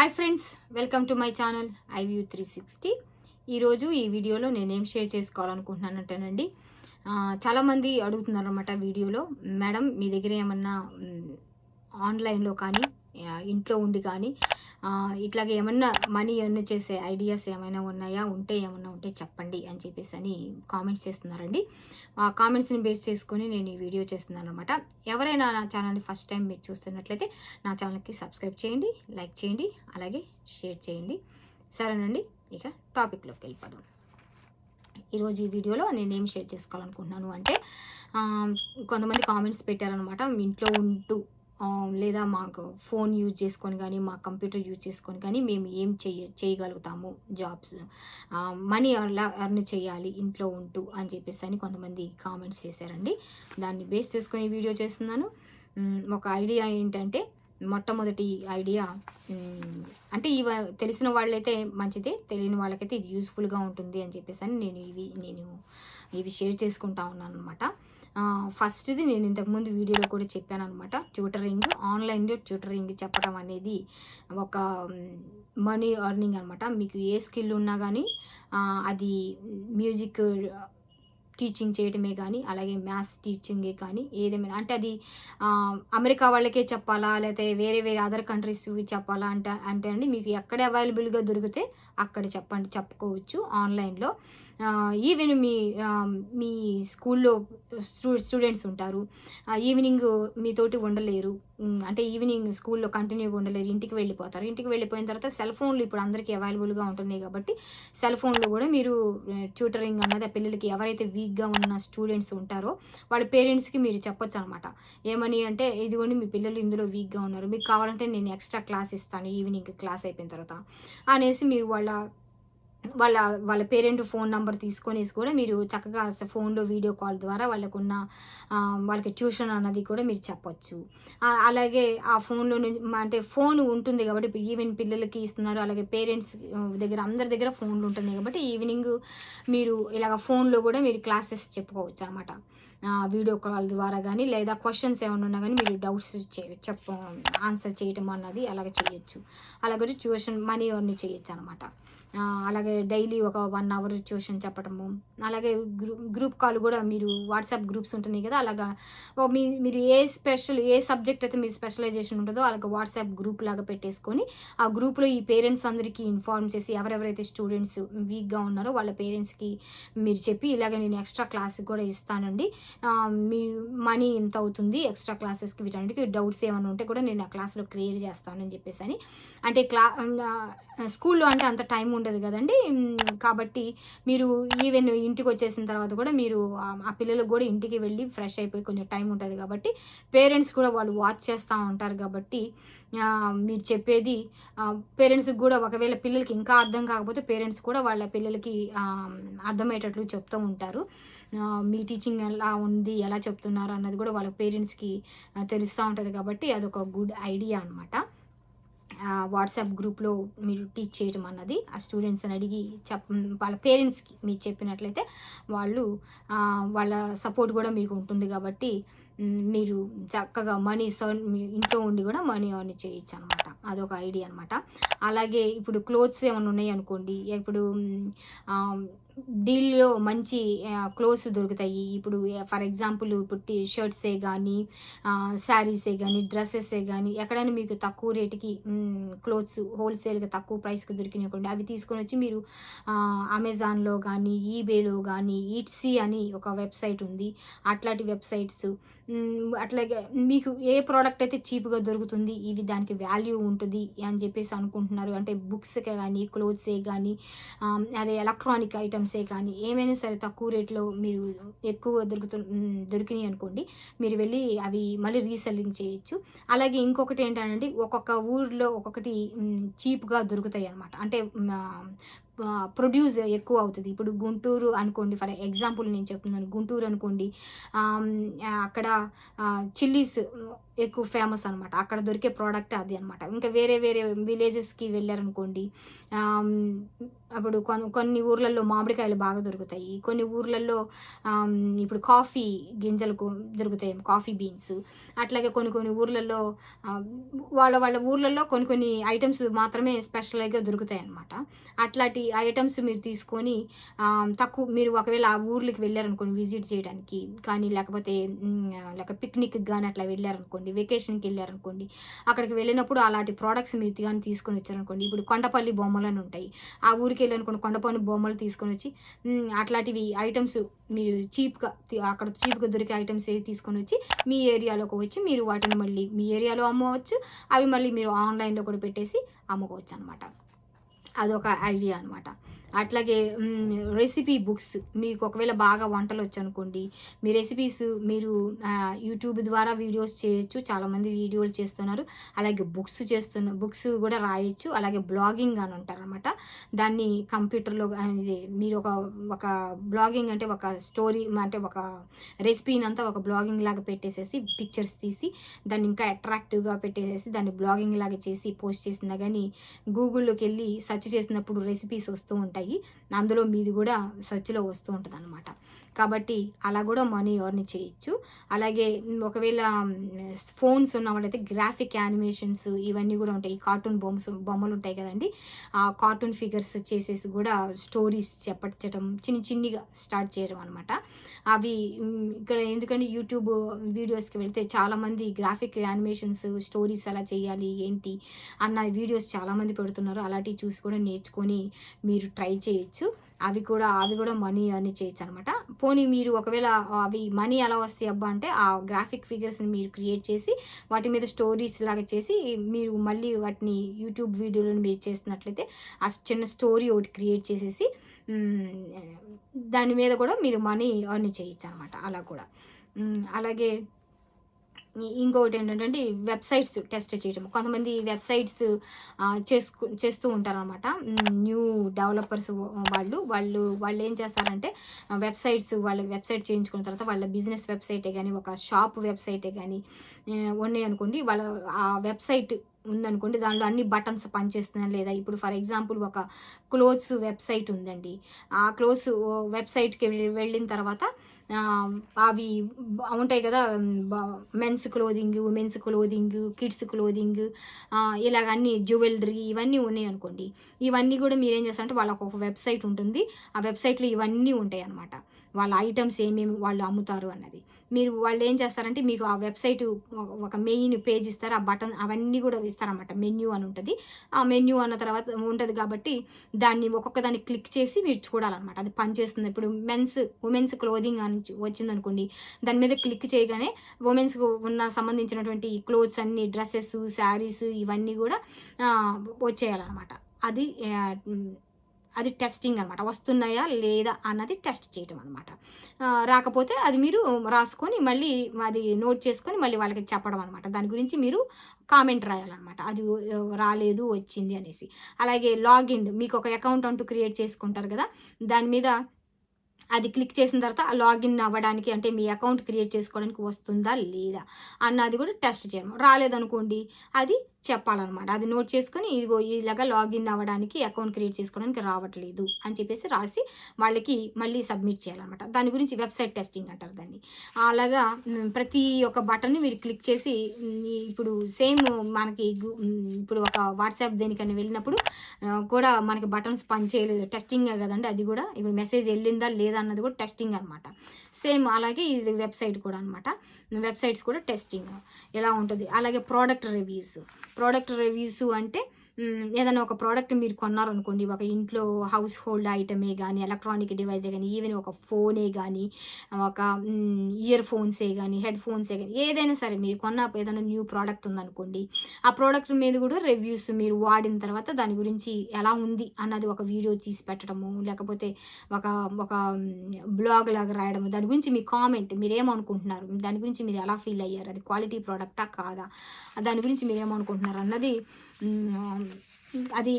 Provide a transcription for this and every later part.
Hi friends welcome to my channel iView three sixty ఈరోజు ఈ వీడియోలో నేనేం షేర్ చేసుకోవాలనుకుంటున్నానంటేనండి చాలామంది అడుగుతున్నారు అనమాట వీడియోలో మేడం మీ దగ్గర ఏమన్నా ఆన్లైన్లో కానీ ఇంట్లో ఉండి కానీ ఇట్లాగే ఏమన్నా మనీ ఎర్న్ చేసే ఐడియాస్ ఏమైనా ఉన్నాయా? ఉంటే ఏమన్నా ఉంటే చెప్పండి అని చెప్పేసి అని కామెంట్స్ చేస్తున్నారండి. ఆ కామెంట్స్ని బేస్ చేసుకొని నేను ఈ వీడియో చేస్తున్నాను అనమాట ఎవరైనా నా ఛానల్ని ఫస్ట్ టైం మీరు చూస్తున్నట్లయితే నా ఛానల్కి సబ్స్క్రైబ్ చేయండి లైక్ చేయండి అలాగే షేర్ చేయండి. సరేనండి ఇక టాపిక్లోకి వెళ్ళిపోదాం. ఈరోజు ఈ వీడియోలో నేనేం షేర్ చేసుకోవాలనుకుంటున్నాను అంటే కొంతమంది కామెంట్స్ పెట్టారనమాట ఇంట్లో ఉంటూ లేదా మాకు ఫోన్ యూజ్ చేసుకొని కానీ మా కంప్యూటర్ యూజ్ చేసుకొని కానీ మేము ఏం చేయ చేయగలుగుతాము జాబ్స్. మనీ అలా అర్న్ చేయాలి ఇంట్లో ఉంటూ అని చెప్పేసి అని కొంతమంది కామెంట్స్ చేశారండి. దాన్ని బేస్ చేసుకొని వీడియో చేస్తున్నాను. ఒక ఐడియా ఏంటంటే మొట్టమొదటి ఐడియా అంటే ఇవ తెలిసిన వాళ్ళైతే మంచిదే తెలియని వాళ్ళకైతే ఇది యూస్ఫుల్గా ఉంటుంది అని చెప్పేసి అని నేను ఇవి నేను ఇవి షేర్ చేసుకుంటా ఉన్నాను అనమాట ఫస్ట్ది నేను ఇంతకుముందు వీడియోలో కూడా చెప్పాను అనమాట ట్యూటరింగ్ ఆన్లైన్లో ట్యూటరింగ్ చెప్పడం అనేది ఒక మనీ అర్నింగ్ అనమాట మీకు ఏ స్కిల్ ఉన్నా కానీ అది మ్యూజిక్ టీచింగ్ చేయడమే కానీ అలాగే మ్యాథ్స్ టీచింగే కానీ ఏదేమైనా అంటే అది అమెరికా వాళ్ళకే చెప్పాలా లేకపోతే వేరే వేరే అదర్ కంట్రీస్ చెప్పాలా అంటే అంటే అండి మీకు ఎక్కడ అవైలబుల్గా దొరికితే అక్కడ చెప్పండి చెప్పుకోవచ్చు ఆన్లైన్లో. ఈవెన్ మీ మీ స్కూల్లో స్టూ స్టూడెంట్స్ ఉంటారు. ఈవినింగ్ మీతోటి ఉండలేరు. అంటే ఈవినింగ్ స్కూల్లో కంటిన్యూగా ఉండలేరు ఇంటికి వెళ్ళిపోతారు. ఇంటికి వెళ్ళిపోయిన తర్వాత సెల్ ఫోన్లు ఇప్పుడు అందరికీ అవైలబుల్గా ఉంటున్నాయి కాబట్టి సెల్ ఫోన్లో కూడా మీరు ట్యూటరింగ్ అన్నది ఆ పిల్లలకి ఎవరైతే వీక్గా ఉన్న స్టూడెంట్స్ ఉంటారో వాళ్ళ పేరెంట్స్కి మీరు చెప్పొచ్చు అనమాట ఏమని అంటే ఇదిగోండి మీ పిల్లలు ఇందులో వీక్గా ఉన్నారు. మీకు కావాలంటే నేను ఎక్స్ట్రా క్లాస్ ఇస్తాను ఈవినింగ్ క్లాస్ అయిపోయిన తర్వాత అనేసి మీరు వాళ్ళ వాళ్ళ వాళ్ళ పేరెంట్ ఫోన్ నెంబర్ తీసుకొనేసి కూడా మీరు చక్కగా ఫోన్లో వీడియో కాల్ ద్వారా వాళ్ళకున్న వాళ్ళకి ట్యూషన్ అన్నది కూడా మీరు చెప్పొచ్చు. అలాగే ఆ ఫోన్లో నుంచి అంటే ఫోన్ ఉంటుంది కాబట్టి ఈవెన్ పిల్లలకి ఇస్తున్నారు అలాగే పేరెంట్స్ దగ్గర అందరి దగ్గర ఫోన్లు ఉంటున్నాయి కాబట్టి ఈవినింగ్ మీరు ఇలాగ ఫోన్లో కూడా మీరు క్లాసెస్ చెప్పుకోవచ్చు అనమాట వీడియో కాల్ ద్వారా కానీ లేదా క్వశ్చన్స్ ఏమైనా ఉన్నా కానీ మీరు డౌట్స్ చే చెప్ప ఆన్సర్ చేయటం అన్నది అలాగ చేయొచ్చు. అలాగే ట్యూషన్ మనీ అన్నీ చేయొచ్చు అనమాట అలాగే డైలీ ఒక వన్ అవర్ ట్యూషన్ చెప్పటము అలాగే గ్రూ గ్రూప్ కాల్ కూడా మీరు వాట్సాప్ గ్రూప్స్ ఉంటున్నాయి కదా అలాగా. మీ మీరు ఏ స్పెషల్ ఏ సబ్జెక్ట్ అయితే మీరు స్పెషలైజేషన్ ఉంటుందో అలాగే వాట్సాప్ గ్రూప్ లాగా పెట్టేసుకొని ఆ గ్రూప్లో ఈ పేరెంట్స్ అందరికీ ఇన్ఫార్మ్ చేసి ఎవరెవరైతే స్టూడెంట్స్ వీక్గా ఉన్నారో వాళ్ళ పేరెంట్స్కి మీరు చెప్పి ఇలాగే నేను ఎక్స్ట్రా క్లాస్ కూడా ఇస్తానండి. మీ మనీ ఎంత అవుతుంది ఎక్స్ట్రా క్లాసెస్కి వీటన్నిటికీ డౌట్స్ ఏమైనా ఉంటే కూడా నేను ఆ క్లాస్లో క్లియర్ చేస్తానని చెప్పేసి అని అంటే క్లా స్కూల్లో అంటే అంత టైం ఉండదు కదండి. కాబట్టి మీరు ఈవెన్ ఇంటికి వచ్చేసిన తర్వాత కూడా మీరు ఆ పిల్లలకు కూడా ఇంటికి వెళ్ళి ఫ్రెష్ అయిపోయి కొంచెం టైం ఉంటుంది కాబట్టి పేరెంట్స్ కూడా వాళ్ళు వాచ్ చేస్తూ ఉంటారు కాబట్టి మీరు చెప్పేది పేరెంట్స్కి కూడా ఒకవేళ పిల్లలకి ఇంకా అర్థం కాకపోతే పేరెంట్స్ కూడా వాళ్ళ పిల్లలకి అర్థమయ్యేటట్లు చెప్తూ ఉంటారు. మీ టీచింగ్ ఎలా ఉంది ఎలా చెప్తున్నారు అన్నది కూడా వాళ్ళ పేరెంట్స్కి తెలుస్తూ ఉంటుంది కాబట్టి అదొక గుడ్ ఐడియా అనమాట వాట్సాప్ గ్రూప్లో మీరు టీచ్ చేయడం అన్నది ఆ స్టూడెంట్స్ని అడిగి చెప్ వాళ్ళ పేరెంట్స్కి మీరు చెప్పినట్లయితే వాళ్ళు వాళ్ళ సపోర్ట్ కూడా మీకు ఉంటుంది కాబట్టి మీరు చక్కగా మనీ సర్న్ మీ ఇంట్లో ఉండి కూడా మనీ అర్న్ చేయొచ్చు అనమాట అదొక ఐడియా అనమాట అలాగే ఇప్పుడు క్లోత్స్ ఏమైనా ఉన్నాయి అనుకోండి ఇప్పుడు డీల్లో మంచి క్లోత్స్ దొరుకుతాయి. ఇప్పుడు ఫర్ ఎగ్జాంపుల్ ఇప్పుడు టీ షర్ట్సే కానీ శారీసే కానీ డ్రెస్సెసే కానీ ఎక్కడైనా మీకు తక్కువ రేటుకి క్లోత్స్ హోల్సేల్గా తక్కువ ప్రైస్కి దొరికినాయి అవి తీసుకొని వచ్చి మీరు అమెజాన్లో కానీ ఈబేలో కానీ ఇట్సీ అని ఒక వెబ్సైట్ ఉంది. అట్లాంటి వెబ్సైట్స్ అట్లాగే మీకు ఏ ప్రోడక్ట్ అయితే చీప్గా దొరుకుతుంది ఇవి దానికి వాల్యూ ఉంటుంది అని చెప్పేసి అనుకుంటున్నారు. అంటే బుక్స్కే కానీ క్లోత్సే కానీ అదే ఎలక్ట్రానిక్ ఐటమ్స్ కానీ ఏమైనా సరే తక్కువ రేట్లో మీరు ఎక్కువ దొరుకుతు దొరికినాయి అనుకోండి మీరు వెళ్ళి అవి మళ్ళీ రీసెల్లింగ్ చేయొచ్చు. అలాగే ఇంకొకటి ఏంటంటే ఒక్కొక్క ఊర్లో ఒక్కొక్కటి చీప్గా దొరుకుతాయి అనమాట అంటే ప్రొడ్యూస్ ఎక్కువ అవుతుంది ఇప్పుడు గుంటూరు అనుకోండి ఫర్ ఎగ్జాంపుల్ నేను చెప్తున్నాను గుంటూరు అనుకోండి అక్కడ చిల్లీస్ ఎక్కువ ఫేమస్ అనమాట అక్కడ దొరికే ప్రోడక్ట్ అది అనమాట ఇంకా వేరే వేరే విలేజెస్కి వెళ్ళారనుకోండి అప్పుడు కొన్ని కొన్ని ఊర్లలో మామిడికాయలు బాగా దొరుకుతాయి. కొన్ని ఊర్లలో ఇప్పుడు కాఫీ గింజలు దొరుకుతాయి కాఫీ బీన్స్ అట్లాగే కొన్ని కొన్ని ఊర్లలో వాళ్ళ వాళ్ళ ఊర్లలో కొన్ని కొన్ని ఐటమ్స్ మాత్రమే స్పెషల్గా దొరుకుతాయి అనమాట అట్లాంటి ఐటమ్స్ మీరు తీసుకొని తక్కువ మీరు ఒకవేళ ఆ ఊర్లకి వెళ్ళారనుకోండి విజిట్ చేయడానికి కానీ లేకపోతే లేక పిక్నిక్ కానీ అట్లా వెళ్ళారనుకోండి వెకేషన్కి వెళ్ళారనుకోండి అక్కడికి వెళ్ళినప్పుడు అలాంటి ప్రోడక్ట్స్ మీరు కానీ తీసుకొని వచ్చారనుకోండి ఇప్పుడు కొండపల్లి బొమ్మలు అని ఉంటాయి. ఆ ఊరికి వెళ్ళారనుకోండి కొండపల్లి బొమ్మలు తీసుకొని వచ్చి అట్లాంటివి ఐటమ్స్ మీరు చీప్గా అక్కడ చీప్గా దొరికే ఐటమ్స్ ఏవి తీసుకొని వచ్చి మీ ఏరియాలోకి వచ్చి మీరు వాటిని మళ్ళీ మీ ఏరియాలో అమ్మవచ్చు. అవి మళ్ళీ మీరు ఆన్లైన్లో కూడా పెట్టేసి అమ్ముకోవచ్చు అనమాట అదొక ఐడియా అనమాట అట్లాగే రెసిపీ బుక్స్ మీకు ఒకవేళ బాగా వంటలు వచ్చనుకోండి. మీ రెసిపీస్ మీరు యూట్యూబ్ ద్వారా వీడియోస్ చేయొచ్చు. చాలామంది వీడియోలు చేస్తున్నారు. అలాగే బుక్స్ చేస్తున్న బుక్స్ కూడా రాయొచ్చు. అలాగే బ్లాగింగ్ అని అంటారు అనమాట దాన్ని కంప్యూటర్లో అనేది మీరు ఒక ఒక బ్లాగింగ్ అంటే ఒక స్టోరీ అంటే ఒక రెసిపీని అంతా ఒక బ్లాగింగ్ లాగా పెట్టేసేసి పిక్చర్స్ తీసి దాన్ని ఇంకా అట్రాక్టివ్గా పెట్టేసేసి దాన్ని బ్లాగింగ్ లాగా చేసి పోస్ట్ చేసినా కానీ గూగుల్లోకి వెళ్ళి సెర్చ్ చేసినప్పుడు రెసిపీస్ వస్తూ ఉంటాయి. అందులో మీది కూడా సెర్చ్లో వస్తూ ఉంటుంది అనమాట కాబట్టి అలా కూడా మనీ ఎర్న్ చేయొచ్చు. అలాగే ఒకవేళ ఫోన్స్ ఉన్న వాళ్ళైతే గ్రాఫిక్ యానిమేషన్స్ ఇవన్నీ కూడా ఉంటాయి. కార్టూన్ బొమ్మస్ బొమ్మలు ఉంటాయి కదండి. ఆ కార్టూన్ ఫిగర్స్ చేసేసి కూడా స్టోరీస్ చెప్పటం చిన్న చిన్నిగా స్టార్ట్ చేయడం అనమాట అవి ఇక్కడ ఎందుకంటే యూట్యూబ్ వీడియోస్కి వెళ్తే చాలామంది గ్రాఫిక్ యానిమేషన్స్ స్టోరీస్ ఎలా చేయాలి ఏంటి అన్న వీడియోస్ చాలామంది పెడుతున్నారు. అలాంటివి చూసి కూడా నేర్చుకొని మీరు ట్రై చేయొచ్చు. అవి కూడా అవి కూడా మనీ అని చేయొచ్చు అనమాట పోనీ మీరు ఒకవేళ అవి మనీ ఎలా వస్తాయి అబ్బా అంటే ఆ గ్రాఫిక్ ఫిగర్స్ని మీరు క్రియేట్ చేసి వాటి మీద స్టోరీస్ లాగా చేసి మీరు మళ్ళీ వాటిని యూట్యూబ్ వీడియోలను మీరు చేస్తున్నట్లయితే ఆ చిన్న స్టోరీ ఒకటి క్రియేట్ చేసేసి దాని మీద కూడా మీరు మనీ ఎర్న్ చేయొచ్చు అనమాట అలా కూడా. అలాగే ఇంకొకటి ఏంటంటే వెబ్సైట్స్ టెస్ట్ చేయటం కొంతమంది వెబ్సైట్స్ చేసుకు చేస్తూ ఉంటారనమాట న్యూ డెవలపర్స్ వాళ్ళు వాళ్ళు వాళ్ళు ఏం చేస్తారంటే వెబ్సైట్స్ వాళ్ళ వెబ్సైట్ చేయించుకున్న తర్వాత వాళ్ళ బిజినెస్ వెబ్సైటే కానీ ఒక షాప్ వెబ్సైటే కానీ ఉన్నాయి అనుకోండి వాళ్ళ ఆ వెబ్సైట్ ఉందనుకోండి దానిలో అన్ని బటన్స్ పనిచేస్తున్నాయి లేదా? ఇప్పుడు ఫర్ ఎగ్జాంపుల్ ఒక క్లోత్స్ వెబ్సైట్ ఉందండి. ఆ క్లోత్స్ వెబ్సైట్కి వెళ్ళిన తర్వాత అవి ఉంటాయి కదా men's clothing women's clothing kids clothing ఇలాగ అన్ని జ్యువెలరీ ఇవన్నీ ఉన్నాయి అనుకోండి. ఇవన్నీ కూడా మీరు ఏం చేస్తారంటే వాళ్ళకు ఒక వెబ్సైట్ ఉంటుంది. ఆ వెబ్సైట్లో ఇవన్నీ ఉంటాయి అన్నమాట. వాళ్ళ ఐటమ్స్ ఏమేమి వాళ్ళు అమ్ముతారు అన్నది. మీరు వాళ్ళు ఏం చేస్తారంటే మీకు ఆ వెబ్సైట్ ఒక మెయిన్ పేజ్ ఇస్తారు. ఆ బటన్ అవన్నీ కూడా ఇస్తారన్నమాట. మెన్యూ అని ఉంటుంది. ఆ మెన్యూ అన్న తర్వాత ఉంటుంది కాబట్టి దాన్ని ఒక్కొక్క దాన్ని క్లిక్ చేసి మీరు చూడాలన్నమాట. అది పనిచేస్తుంది ఇప్పుడు మెన్స్ ఉమెన్స్ క్లోదింగ్ అని వచ్చిందనుకోండి దాని మీద క్లిక్ చేయగానే ఉమెన్స్కు ఉన్న సంబంధించినటువంటి క్లోత్స్ అన్ని డ్రెస్సెస్ శారీస్ ఇవన్నీ కూడా వచ్చేయాలన్నమాట. అది అది టెస్టింగ్ అనమాట వస్తున్నాయా లేదా అన్నది టెస్ట్ చేయటం అనమాట రాకపోతే అది మీరు రాసుకొని మళ్ళీ అది నోట్ చేసుకొని మళ్ళీ వాళ్ళకి చెప్పడం అనమాట దాని గురించి మీరు కామెంట్ రాయాలన్నమాట. అది రాలేదు వచ్చింది అనేసి. అలాగే లాగిన్ మీకు ఒక అకౌంట్ అంటూ క్రియేట్ చేసుకుంటారు కదా దాని మీద అది క్లిక్ చేసిన తర్వాత లాగిన్ అవ్వడానికి అంటే మీ అకౌంట్ క్రియేట్ చేసుకోవడానికి వస్తుందా లేదా అన్నది కూడా టెస్ట్ చేయడం. రాలేదనుకోండి అది చెప్పాలన్నమాట. అది నోట్ చేసుకొని ఇదిగో ఇలాగా లాగిన్ అవ్వడానికి అకౌంట్ క్రియేట్ చేసుకోవడానికి రావట్లేదు అని చెప్పేసి రాసి వాళ్ళకి మళ్ళీ సబ్మిట్ చేయాలన్నమాట. దాని గురించి వెబ్సైట్ టెస్టింగ్ అంటారు దాన్ని. అలాగా ప్రతి ఒక్క బటన్ని మీరు క్లిక్ చేసి ఇప్పుడు సేమ్ మనకి ఇప్పుడు ఒక వాట్సాప్ దేనికైనా వెళ్ళినప్పుడు కూడా మనకి బటన్స్ పనిచేయలేదు. టెస్టింగ్ కదండి అది కూడా. ఇప్పుడు మెసేజ్ వెళ్ళిందా లేదా అన్నది కూడా టెస్టింగ్ అనమాట సేమ్ అలాగే ఇది వెబ్సైట్ కూడా అనమాట వెబ్సైట్స్ కూడా టెస్టింగ్ ఎలా ఉంటుంది? అలాగే ప్రోడక్ట్ రివ్యూస్ ప్రోడక్ట్ రివ్యూస్ అంటే ఏదైనా ఒక ప్రోడక్ట్ మీరు కొన్నారనుకోండి ఒక ఇంట్లో హౌస్ హోల్డ్ ఐటమే కానీ ఎలక్ట్రానిక్ డివైస్ కానీ ఈవెన్ ఒక ఫోనే కానీ ఒక ఇయర్ ఫోన్సే కానీ హెడ్ ఫోన్సే కానీ ఏదైనా సరే మీరు కొన్న ఏదైనా న్యూ ప్రోడక్ట్ ఉందనుకోండి ఆ ప్రోడక్ట్ మీద కూడా రివ్యూస్ మీరు వాడిన తర్వాత దాని గురించి ఎలా ఉంది అన్నది ఒక వీడియో తీసి పెట్టడము లేకపోతే ఒక ఒక బ్లాగ్ లాగా రాయడము దాని గురించి మీ కామెంట్ మీరు ఏమనుకుంటున్నారు దాని గురించి మీరు ఎలా ఫీల్ అయ్యారు అది క్వాలిటీ ప్రోడక్టా కాదా దాని గురించి మీరు ఏమనుకుంటున్నారు అన్నది అది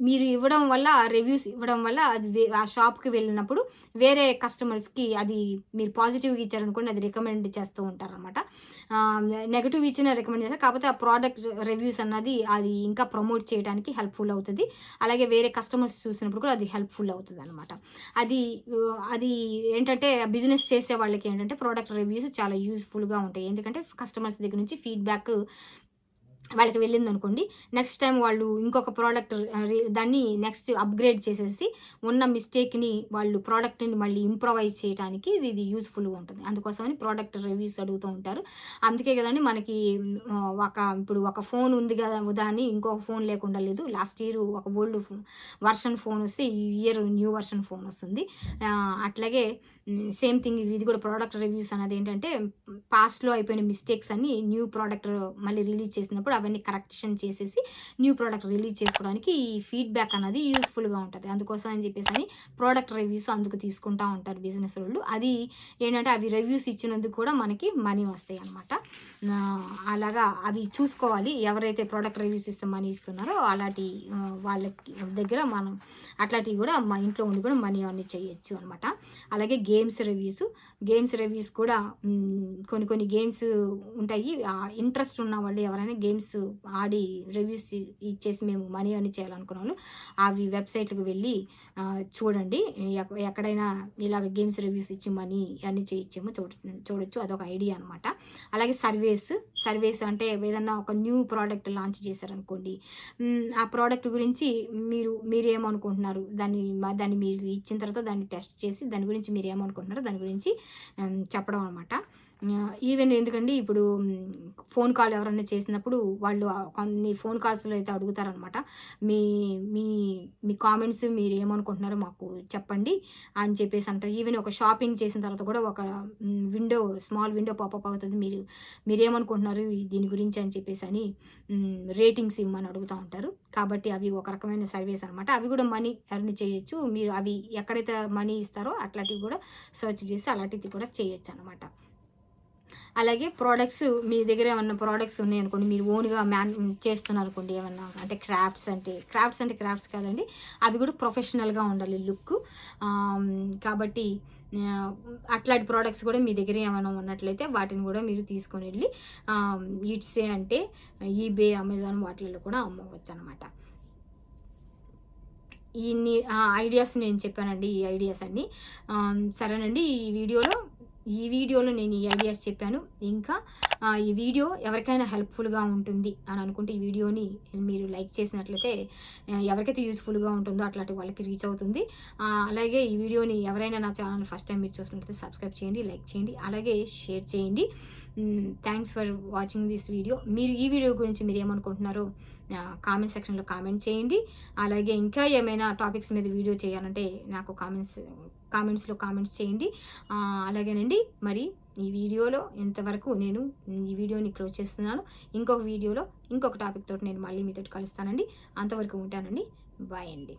మీరు ఇవ్వడం వల్ల రివ్యూస్ ఇవ్వడం వల్ల అది ఆ షాప్కి వెళ్ళినప్పుడు వేరే కస్టమర్స్కి అది మీరు పాజిటివ్గా ఇచ్చారనుకోండి అది రికమెండ్ చేస్తూ ఉంటారనమాట నెగిటివ్ ఇచ్చిన రికమెండ్ చేస్తారు. కాకపోతే ఆ ప్రోడక్ట్ రివ్యూస్ అన్నది అది ఇంకా ప్రమోట్ చేయడానికి హెల్ప్ఫుల్ అవుతుంది. అలాగే వేరే కస్టమర్స్ చూసినప్పుడు కూడా అది హెల్ప్ఫుల్ అవుతుంది అనమాట అది అది ఏంటంటే బిజినెస్ చేసే వాళ్ళకి ఏంటంటే ప్రోడక్ట్ రివ్యూస్ చాలా యూస్ఫుల్గా ఉంటాయి. ఎందుకంటే కస్టమర్స్ దగ్గర నుంచి ఫీడ్బ్యాక్ వాళ్ళకి వెళ్ళింది అనుకోండి నెక్స్ట్ టైం వాళ్ళు ఇంకొక ప్రోడక్ట్ దాన్ని నెక్స్ట్ అప్గ్రేడ్ చేసేసి ఉన్న మిస్టేక్ని వాళ్ళు ప్రోడక్ట్ని మళ్ళీ ఇంప్రవైజ్ చేయడానికి ఇది ఇది యూస్ఫుల్గా ఉంటుంది. అందుకోసమని ప్రోడక్ట్ రివ్యూస్ అడుగుతూ ఉంటారు. అందుకే కదండి మనకి ఒక ఇప్పుడు ఒక ఫోన్ ఉంది కదా ఉదాహరణ ఇంకొక ఫోన్ లేకుండా లేదు. లాస్ట్ ఇయర్ ఒక ఓల్డ్ వర్షన్ ఫోన్ వస్తే ఈ ఇయర్ న్యూ వర్షన్ ఫోన్ వస్తుంది. అట్లాగే సేమ్ థింగ్ ఇది కూడా ప్రోడక్ట్ రివ్యూస్ అనేది ఏంటంటే పాస్ట్లో అయిపోయిన మిస్టేక్స్ అన్ని న్యూ ప్రోడక్ట్ మళ్ళీ రిలీజ్ చేసినప్పుడు అవన్నీ కరెక్షన్ చేసేసి న్యూ ప్రోడక్ట్ రిలీజ్ చేసుకోవడానికి ఈ ఫీడ్బ్యాక్ అనేది యూస్ఫుల్గా ఉంటుంది. అందుకోసం అని చెప్పేసి అని ప్రోడక్ట్ రివ్యూస్ అందుకు తీసుకుంటా ఉంటారు బిజినెస్ వాళ్ళు. అది ఏంటంటే అవి రివ్యూస్ ఇచ్చినందుకు కూడా మనకి మనీ వస్తాయి అనమాట అలాగా అవి చూసుకోవాలి. ఎవరైతే ప్రోడక్ట్ రివ్యూస్ ఇస్తే మనీ ఇస్తున్నారో అలాంటి వాళ్ళకి దగ్గర మనం అట్లాంటివి కూడా మా ఇంట్లో ఉండి కూడా మనీ అన్ని చేయొచ్చు అనమాట అలాగే గేమ్స్ రివ్యూస్ గేమ్స్ రివ్యూస్ కూడా కొన్ని కొన్ని గేమ్స్ ఉంటాయి. ఇంట్రెస్ట్ ఉన్న వాళ్ళు ఎవరైనా గేమ్స్ ఆడి రివ్యూస్ ఇచ్చేసి మేము మనీ అని చేయాలనుకున్నాము అవి వెబ్సైట్లకు వెళ్ళి చూడండి. ఎక్కడైనా ఇలాగ గేమ్స్ రివ్యూస్ ఇచ్చి మనీ అన్ని చేయించేమో చూడ చూడొచ్చు. అదొక ఐడియా అనమాట అలాగే సర్వేస్ సర్వేస్ అంటే ఏదన్నా ఒక న్యూ ప్రోడక్ట్ లాంచ్ చేశారనుకోండి. ఆ ప్రోడక్ట్ గురించి మీరు మీరు ఏమనుకుంటున్నారు దాన్ని దాన్ని మీరు ఇచ్చిన తర్వాత దాన్ని టెస్ట్ చేసి దాని గురించి మీరు ఏమనుకుంటున్నారో దాని గురించి చెప్పడం అనమాట ఈవెన్ ఎందుకండి ఇప్పుడు ఫోన్ కాల్ ఎవరైనా చేసినప్పుడు వాళ్ళు కొన్ని ఫోన్ కాల్స్లో అయితే అడుగుతారనమాట మీ మీ మీ కామెంట్స్ మీరు ఏమనుకుంటున్నారో మాకు చెప్పండి అని చెప్పేసి అంటారు. ఈవెన్ ఒక షాపింగ్ చేసిన తర్వాత కూడా ఒక విండో స్మాల్ విండో పాపప్ అవుతుంది. మీరు మీరేమనుకుంటున్నారు దీని గురించి అని చెప్పేసి అని రేటింగ్స్ ఇవ్వమని అడుగుతూ ఉంటారు. కాబట్టి అవి ఒక రకమైన సర్వీస్ అనమాట అవి కూడా మనీ ఎర్న్ చేయొచ్చు. మీరు అవి ఎక్కడైతే మనీ ఇస్తారో అట్లాంటివి కూడా సెర్చ్ చేసి అలాంటివి కూడా చేయొచ్చు అనమాట అలాగే ప్రోడక్ట్స్ మీ దగ్గర ఏమన్నా ప్రోడక్ట్స్ ఉన్నాయి అనుకోండి మీరు ఓన్గా మ్యాన్ చేస్తున్నారు అనుకోండి ఏమన్నా అంటే క్రాఫ్ట్స్ అంటే క్రాఫ్ట్స్ అంటే క్రాఫ్ట్స్ కాదండి అవి కూడా ప్రొఫెషనల్గా ఉండాలి లుక్ కాబట్టి అట్లాంటి ప్రోడక్ట్స్ కూడా మీ దగ్గర ఏమైనా ఉన్నట్లయితే వాటిని కూడా మీరు తీసుకొని వెళ్ళి ఇట్సే అంటే ఈబే అమెజాన్ వాటిల్లో కూడా అమ్మవచ్చు అనమాట ఇన్ని ఐడియాస్ నేను చెప్పానండి ఈ ఐడియాస్ అన్నీ. సరేనండి ఈ వీడియోలో ఈ వీడియోలో నేను ఈ ఐడియాస్ చెప్పాను. ఇంకా ఈ వీడియో ఎవరికైనా హెల్ప్ఫుల్గా ఉంటుంది అని అనుకుంటే ఈ వీడియోని మీరు లైక్ చేసినట్లయితే ఎవరికైతే యూస్ఫుల్గా ఉంటుందో అట్లాంటి వాళ్ళకి రీచ్ అవుతుంది. అలాగే ఈ వీడియోని ఎవరైనా నా ఛానల్ ఫస్ట్ టైం మీరు చూసినట్లయితే సబ్స్క్రైబ్ చేయండి లైక్ చేయండి అలాగే షేర్ చేయండి. Thanks for watching this video మీరు ఈ వీడియో గురించి మీరు ఏమనుకుంటున్నారో కామెంట్ సెక్షన్లో కామెంట్ చేయండి. అలాగే ఇంకా ఏమైనా టాపిక్స్ మీద వీడియో చేయాలంటే నాకు కామెంట్స్ కామెంట్స్లో కామెంట్స్ చేయండి. అలాగేనండి. మరి ఈ వీడియోలో ఇంతవరకు నేను ఈ వీడియోని క్లోజ్ చేస్తున్నాను ఇంకొక వీడియోలో ఇంకొక టాపిక్ తోటి నేను మళ్ళీ మీతో కలుస్తానండి. అంతవరకు ఉంటానండి. బాయ్ అండి.